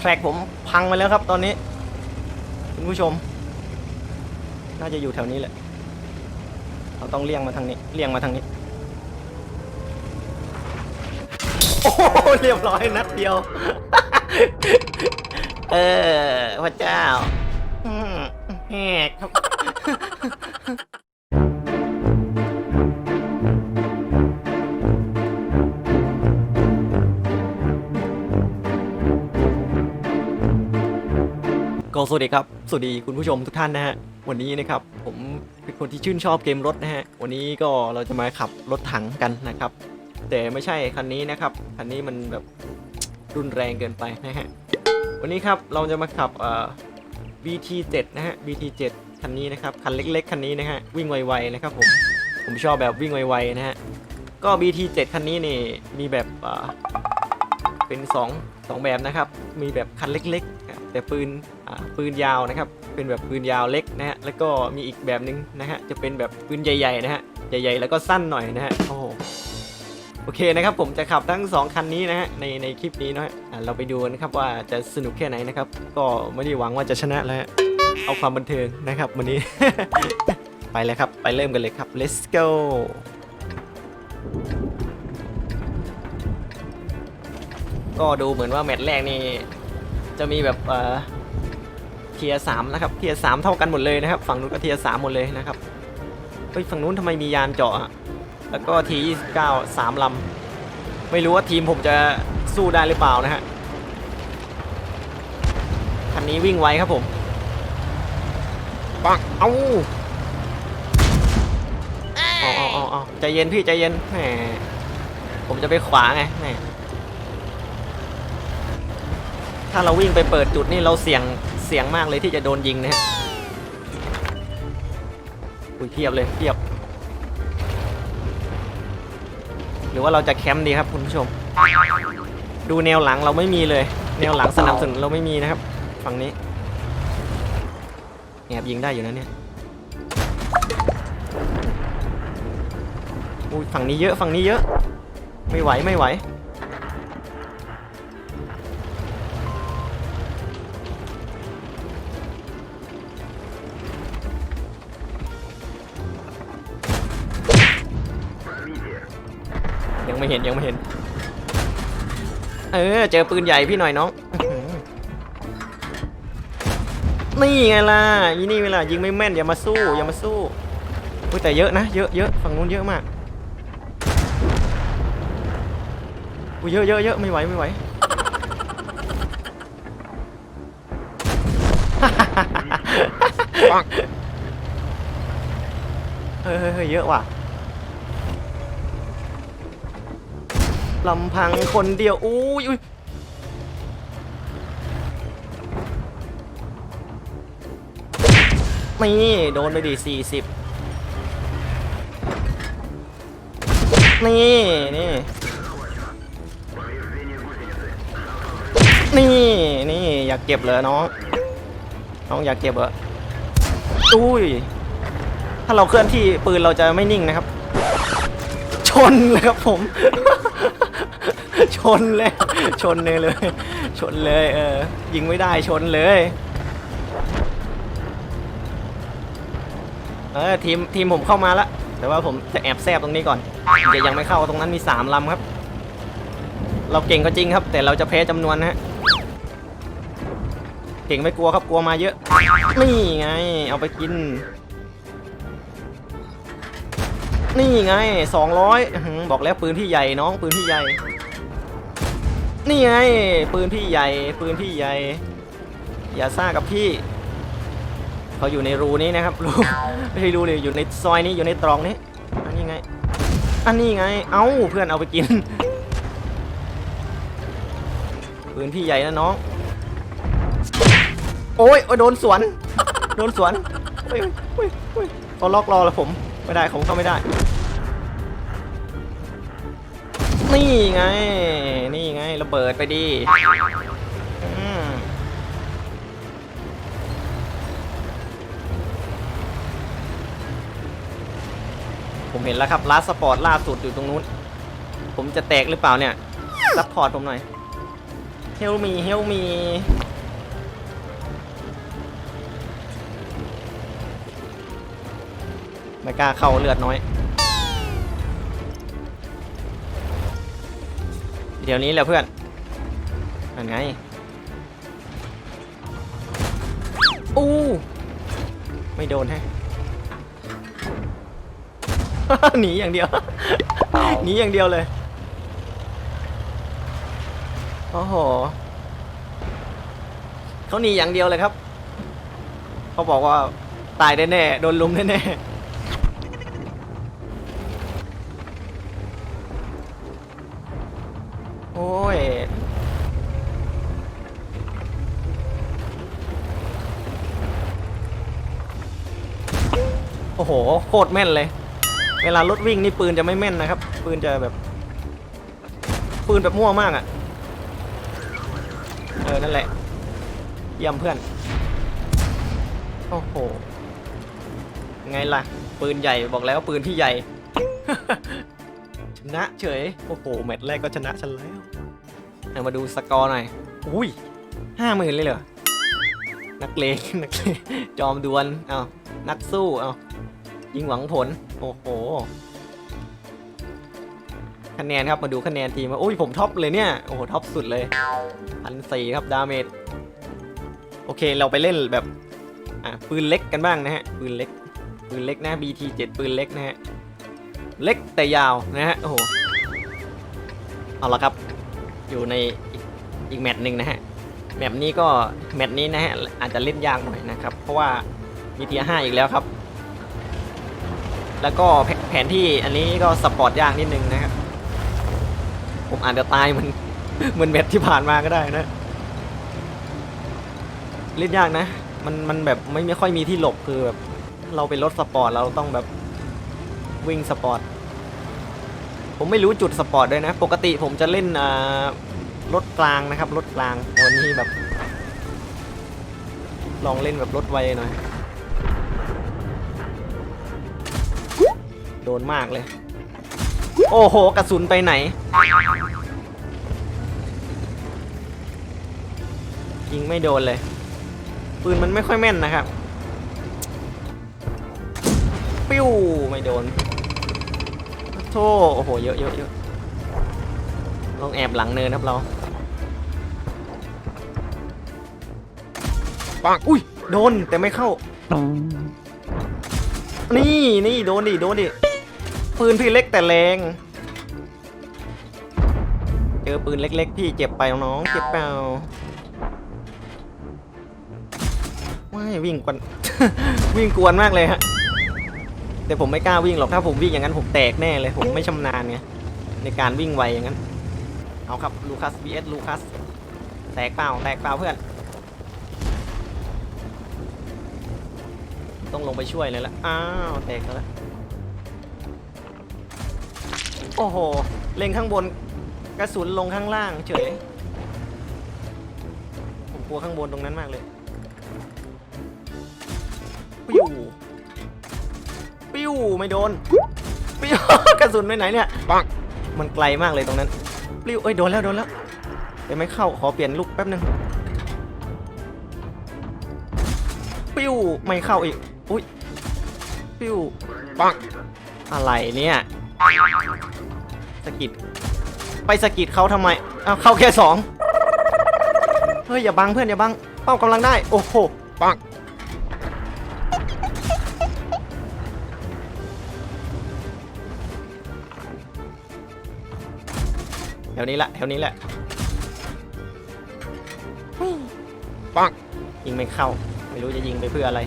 แทร็กผมพังไปแล้วครับตอนนี้ คุณผู้ชม น่าจะอยู่แถวนี้แหละเราต้องเลี่ยงมาทางนี้เลี่ยงมาทางนี้ โอ้โหเรียบร้อยนัดเดียว เออพระเจ้าแหกครับ ก็สวัสดีครับ สวัสดีคุณผู้ชมทุกท่านนะฮะ วันนี้นะครับผมเป็นคนที่ชื่นชอบเกมรถนะฮะ วันนี้ก็เราจะมาขับรถถังกันนะครับ แต่ไม่ใช่คันนี้นะครับ คันนี้มันแบบรุนแรงเกินไปนะฮะ วันนี้ครับเราจะมาขับเอ่อ BT7 นะฮะ BT7 คันนี้นะครับ คันเล็ก ๆ คันนี้นะฮะ วิ่งไวๆนะครับผม ผมชอบแบบวิ่งไวๆนะฮะ ก็ BT7 คันนี้นี่มีแบบเป็น2งแบบนะครับ มีแบบคันเล็กๆ แต่ปืนปืนยาวนะครับ เป็นแบบปืนยาวเล็กนะฮะแล้วก็มีอีกแบบหนึงนะฮะจะเป็นแบบปืนใหญ่ๆนะฮะใหญ่ๆ แล้วก็สั้นหน่อยนะฮะโอ้โหโอเคนะครับผมจะขับทั้ง 2 คันนี้นะฮะในในคลิปนี้นะฮะเราไปดูกันะครับว่าจะสนุกแค่ไหนนะครับ ก็ไม่ได้หวังว่าจะชนะแล้วเอาความบันเทิงนะครับวันนี้ ไปเลยครับไปเริ่มกันเลยครับ let's go ก็ดูเหมือนว่าแมตช์แรกนี่ จะมีแบบเอ่อเทียสามนะครับเทียสามเท่ากันหมดเลยนะครับ ฝั่งนู้นก็เทียสามหมดเลยนะครับเฮ้ยฝั่งนู้นทำไมมียานเจาะอะแล้วก็ทียี่สิบเก้าสามลำไม่รู้ว่าทีมผมจะสู้ได้หรือเปล่านะฮะคันนี้วิ่งไวครับผมปังเอ้าเอาเอาเอาเอาใจเย็นพี่ใจเย็นแหมผมจะไปขวาไงแหม ถ้าเราวิ่งไปเปิดจุดนี่เราเสี่ยงเสี่ยงมากเลยที่จะโดนยิงนะฮะอุ้ยเทียบเลยเทียบ หรือว่าเราจะแคมป์ดีครับคุณผู้ชม ดูแนวหลังเราไม่มีเลย แนวหลังสนับสนุนเราไม่มีนะครับ ฝั่งนี้แอบยิงได้อยู่นะเนี่ยอุ้ยฝั่งนี้เยอะฝั่งนี้เยอะ ไม่ไหวไม่ไหว ยังไม่เห็นยังไม่เห็น เออ เจอปืนใหญ่พี่หน่อยน้องอื้อหือนี่ไงล่ะยี่นี่เวลายิงไม่แม่นอย่ามาสู้อย่ามาสู้อุ้ยแต่เยอะนะเยอะเยอะฝั่งนู้นเยอะมากอุ้ยเยอะเยอะเยอะไม่ไหวไม่ไหวเฮ้ยเฮ้ยเฮ้ยเยอะว่ะ ลำพังคนเดียวอุ้ยอุ้ยนี่โดนไปดิสี่สิบนี่นี่ นี่นี่อยากเก็บเลยน้อง น้องอยากเก็บเหรออุ้ย ถ้าเราเคลื่อนที่ปืนเราจะไม่นิ่งนะครับ ชนเลยครับผม ชนเลย ชนเลยเลย ชนเลย เออ ยิงไม่ได้ชนเลย เออทีมทีมผมเข้ามาแล้วแต่ว่าผมจะแอบแซบตรงนี้ก่อนเดี๋ยวยังไม่เข้าตรงนั้นมีสามลำครับ เราเก่งก็จริงครับ แต่เราจะแพ้จำนวนนะฮะเก่งไม่กลัวครับกลัวมาเยอะ นี่ไง เอาไปกิน นี่ไงสองร้อยบอกแล้วปืนพี่ใหญ่น้องปืนพี่ใหญ่ นี่ไง ปืนพี่ใหญ่ ปืนพี่ใหญ่ อย่าซ่ากับพี่ เขาอยู่ในรูนี้นะครับ รูไม่ใช่รูเลยอยู่ในซอยนี้อยู่ในตรองนี้ อันนี้ไง อันนี้ไง เอ้าเพื่อนเอาไปกิน ปืนพี่ใหญ่นะน้อง โอ้ยโอ้ยโดนสวน โดนสวนโอ้ยโอ้ยโอ้ยเขาล็อกรอแล้วผม ไม่ได้ผมเข้าไม่ได้ นี่ไง นี่ไงระเบิดไปดิผมเห็นแล้วครับลาสปอร์ตล่าสุดอยู่ตรงนู้น ผมจะแตกหรือเปล่าเนี่ย ซัพพอร์ตผมหน่อย เฮลมี เฮลมี ไม่กล้าเข้าเลือดน้อย เดี๋ยวนี้แหละเพื่อนนั่นไงอู้ไม่โดนแฮะหนีอย่างเดียว หนีอย่างเดียวเลย โอ้โห เขาหนีอย่างเดียวเลยครับ เขาบอกว่าตายแน่ๆ โดนลุมแน่ๆ อ้โหโคตรแม่นเลย เวลารถวิ่งนี่ปืนจะไม่แม่นนะครับ ปืนจะแบบ ปืนแบบมั่วมากอะ่ะ เออ นั่นแหละเยี่ยมเพื่อน โอ้โห ไงล่ะ ปืนใหญ่บอกแล้วปืนที่ใหญ่ ชนะเฉย โอ้โห แมตช์แรกก็ชนะฉันแล้วเอามาดูสกอร์หน่อย อุ้ยห้าหมื่นเลยเหรอ นักเลงนักเลงจอมดวล เอานักสู้ เอา ยิงหวังผล โอ้โห คะแนนครับ มาดูคะแนนทีมว่าโอ้ยผมท็อปเลยเนี่ย โอ้โหท็อปสุดเลยพันสี่ครับดาเมจ โอเคเราไปเล่นแบบ อะปืนเล็กกันบ้างนะฮะ ปืนเล็ก ปืนเล็กนะ BT 7 ปืนเล็กนะฮะ เล็กแต่ยาวนะฮะ โอ้โห เอาละครับ อยู่ในอีกแมตช์หนึ่งนะฮะแมปนี้ก็แมตช์นี้นะฮะอาจจะเล่นยากหน่อยนะครับ เพราะว่ามีเทียห้าอีกแล้วครับ แล้วก็แผนที่อันนี้ก็สปอร์ตยากนิดนึงนะครับ ผมอาจจะตายเหมันเหมือนแมตช์ที่ผ่านมาก็ได้นะเล่นยากนะ มันมันแบบไม่ไม่ค่อยมีที่หลบคือแบบเราเป็นรถสปอร์ตเราต้องแบบวิ่งสปอร์ต ผมไม่รู้จุดสปอร์ตด้วยนะ ปกติผมจะเล่นรถกลางนะครับรถกลางวันนี้แบบ ลองเล่นแบบรถไวหน่อย ดนมากเลย โอ้โห กระสุนไปไหน ยิงไม่โดนเลย ปืนมันไม่ค่อยแม่นนะครับ ปิ้ว ไม่โดนโธ่โอ้โห เยอะเยอะเยอะลองแอบหลังเนินครับเราปังอุ้ย โดน แต่ไม่เข้า นี่นี่โดนดิ โดนดิ ปืนพี่เล็กแต่แรง เจอปืนเล็กๆพี่เจ็บไปน้องเจ็บเปล่าไม่วิ่งกวน วิ่งกวนมากเลยฮะ แต่ผมไม่กล้าวิ่งหรอกถ้าผมวิ่งอย่างนั้นผมแตกแน่เลย ผมไม่ชำนาญไงในการวิ่งไวอย่างนั้น เอาครับลูคัส vs ลูคัส แตกเปล่าแตกเปล่าเพื่อน ต้องลงไปช่วยเลยละอ้าวแตกแล้ว โอ้โห เล็งข้างบน กระสุนลงข้างล่างเฉย ผมกลัวข้างบนตรงนั้นมากเลย ปิ้ว ปิ้ว ไม่โดน ปิ้ว กระสุนไปไหนเนี่ย ปัง มันไกลมากเลยตรงนั้น ปิ้ว เอ้ย โดนแล้วโดนแล้วแต่ไม่เข้า ขอเปลี่ยนลูกแป๊บนึง ปิ้ว ไม่เข้าอีก อุ้ย ปิ้ว ปัง อะไรเนี่ย สะกิดไปสะกิดเขาทำไมเอาเข้าแค่สองเฮ้ยอย่าบังเพื่อนอย่าบังเป้ากำลังได้ โอ้โหปังแถวนี้แหละแถวนี้แหละปังยิงไม่เข้า ไม่รู้จะยิงไปเพื่ออะไร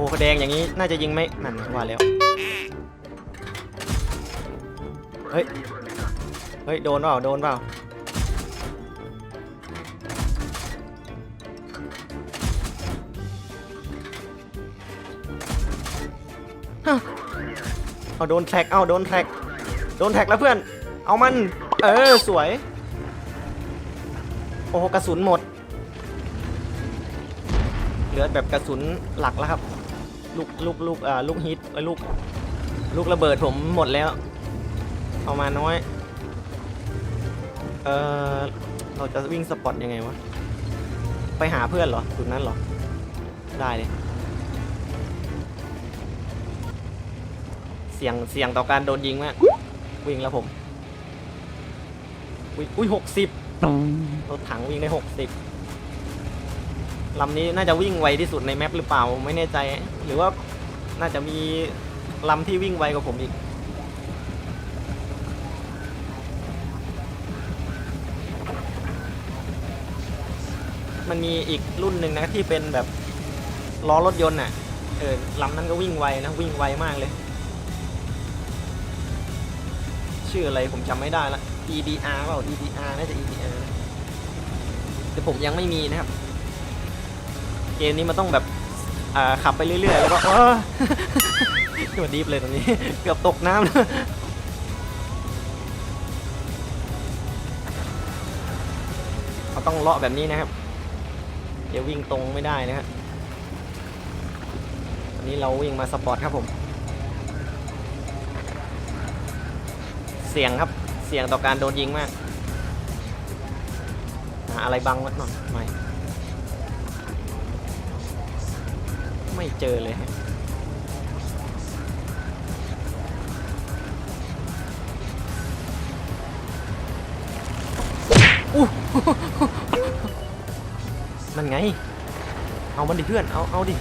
อ้แดงอย่างนี้น่าจะยิงไม่นั่นว่าแล้ว เฮ้ย เฮ้ย โดนเปล่า โดนเปล่า เอาโดนแท็ก เอาโดนแท็ก โดนแท็กแล้วเพื่อน เอามัน เออ สวย โอ้กระสุนหมด เหลือแบบกระสุนหลักแล้วครับ ลลูกลูกลูกอ่าลูกฮิตเอ้ยลูกลูกระเบิดผมหมดแล้วเอามาน้อย เออเราจะวิ่งสปอตยังไงวะ ไปหาเพื่อนเหรอจุดนั้นเหรอ ได้เลย เสี่ยงเสี่ยงต่อการโดนยิงมาก วิ่งแล้วผม อุ๊ยอุ้ยหกสิบรถถังวิ่งได้หกสิบ ลำนี้น่าจะวิ่งไวที่สุดในแมปหรือเปล่าไม่แน่ใจ หรือว่าน่าจะมีลำที่วิ่งไวกว่าผมอีก มันมีอีกรุ่นหนึ่งนะที่เป็นแบบล้อรถยนต์อะเออลำนั้นก็วิ่งไวนะวิ่งไวมากเลย ชื่ออะไรผมจำไม่ได้ละ EDR เปล่า EDR น่าจะ EDR แต่ผมยังไม่มีนะครับ เกมนี้มันต้องแบบขับไปเรื่อยๆ แล้วก็เออตัวดีฟเลยตรงนี้ เกือบตกน้ำเลยเขาต้องเลาะแบบนี้นะครับ เดี๋ยววิ่งตรงไม่ได้นะครับวันนี้เราวิ่งมาสปอร์ตครับผม เสี่ยงครับ เสี่ยงต่อการโดนยิงมาก อะไรบังไว้หน่อยไม่ ไม่เจอเลยฮะอู้นั่นไง เอามันดิเพื่อน เอา เอาดิ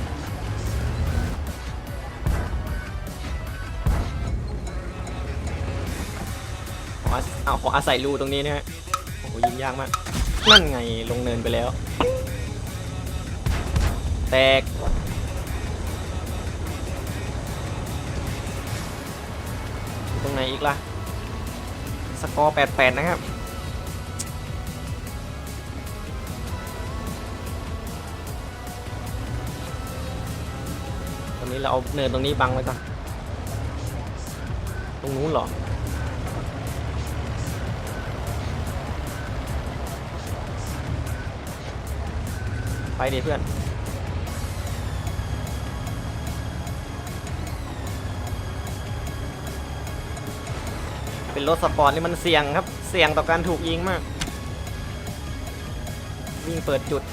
ขอเอาขออาศัยรูตรงนี้นะฮะ โอ้โหยิงยากมาก นั่นไงลงเนินไปแล้ว แตก ไหนอีกล่ะ สกอร์ 88 นะครับ ตอนนี้เราเอาเนินตรงนี้บังไว้ก่อน ตรงนู้นเหรอไปดิเพื่อน เป็นรถสปอร์ตนี่มันเสี่ยงครับ เสี่ยงต่อการถูกยิงมาก วิ่งเปิดจุด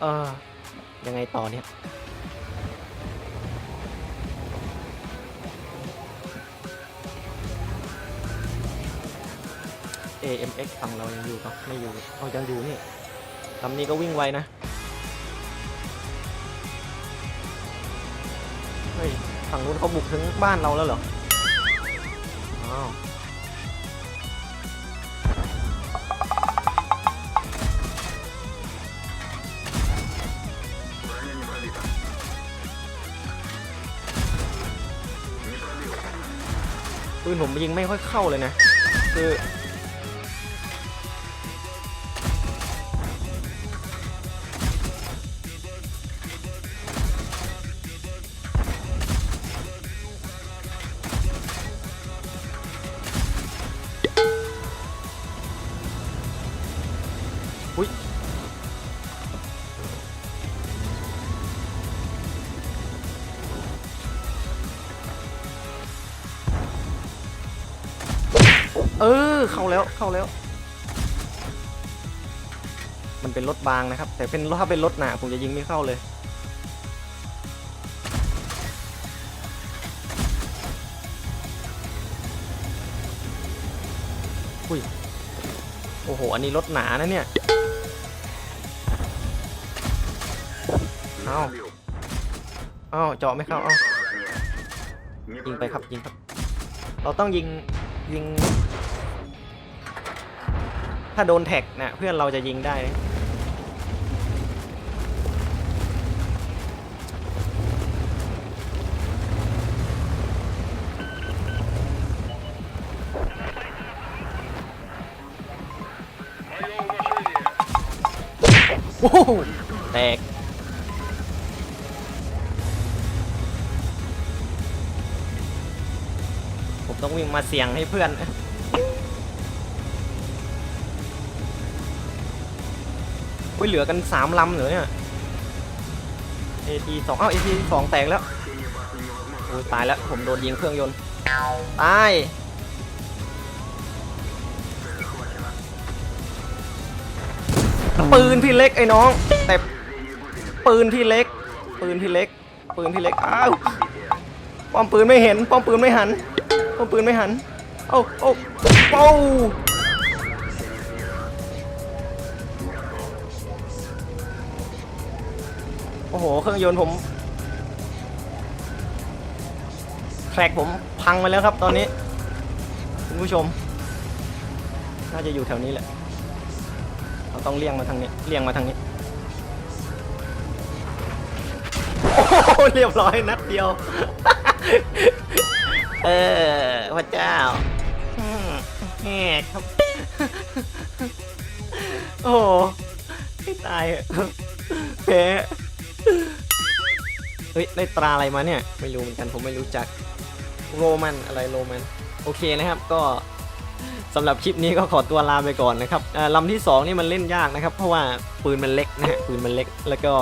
เออ ยังไงต่อเนี่ย AMX ฝั่งเรายังอยู่ปะไม่อยู่เอายังอยู่นี่ ลำนี้ก็วิ่งไวนะ เฮ้ย ฝั่งนู้นเขาบุกถึงบ้านเราแล้วเหรอ อ้าวปืนผมยิงไม่ค่อยเข้าเลยนะ คือ อุ้ยเออ เข้าแล้วเข้าแล้ว มันเป็นรถบางนะครับ แต่เป็นถ้าเป็นรถหนาผมจะยิงไม่เข้าเลยอุ้ยโอ้โห อันนี้รถหนานะเนี่ย เอาเอาเจาะไม่เข้าเอายิงไปครับยิงครับ เราต้องยิงยิง ถ้าโดนแท็กนะเพื่อนเราจะยิงได้ โอ้โหแตก ต้องวิ่งมาเสี่ยงให้เพื่อน เฮ้ยเหลือกันสามลำเหรอเนี่ยเอทีสองเอ้าเอทีสองแตกแล้วโอ้ยตายแล้วผมโดนยิงเครื่องยนต์ ตาย ปืนพี่เล็กไอ้น้อง แต่ปืนพี่เล็ก ปืนพี่เล็ก ปืนพี่เล็ก อ้าว ป้อมปืนไม่เห็น ป้อมปืนไม่หัน ป้อมปืนไม่หัน เอาเอาเอ้าโอ้โห เครื่องยนต์ผมแทร็กผมพังไปแล้วครับตอนนี้ คุณผู้ชม น่าจะอยู่แถวนี้แหละ เราต้องเลี่ยงมาทางนี้ เลี่ยงมาทางนี้ โอ้โหเรียบร้อยนัดเดียว เออพระเจ้าอืมแหกครับ โอ้โหไม่ตายอะแพ้เฮ้ย ได้ตราอะไรมาเนี่ย ไม่รู้เหมือนกันผมไม่รู้จัก โรมันอะไรโรมัน โอเคนะครับก็สำหรับคลิปนี้ก็ขอตัวลาไปก่อนนะครับอ่าลำที่ 2 นี่มันเล่นยากนะครับ เพราะว่าปืนมันเล็กนะฮะปืนมันเล็ก แล้วก็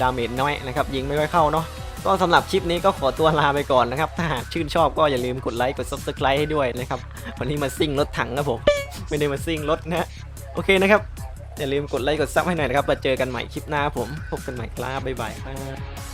ดาเมจน้อยนะครับ ยิงไม่ค่อยเข้าเนาะ ก็สำหรับคลิปนี้ก็ขอตัวลาไปก่อนนะครับ ถ้าหากชื่นชอบก็อย่าลืมกดไลค์กด subscribe ให้ด้วยนะครับ วันนี้มาซิ่งรถถังครับผม ไม่ได้มาซิ่งรถนะ โอเคนะครับ อย่าลืมกดไลค์กดซับให้หน่อยนะครับมาเจอกันใหม่คลิปหน้าผม พบกันใหม่ครับบ๊ายบายครับ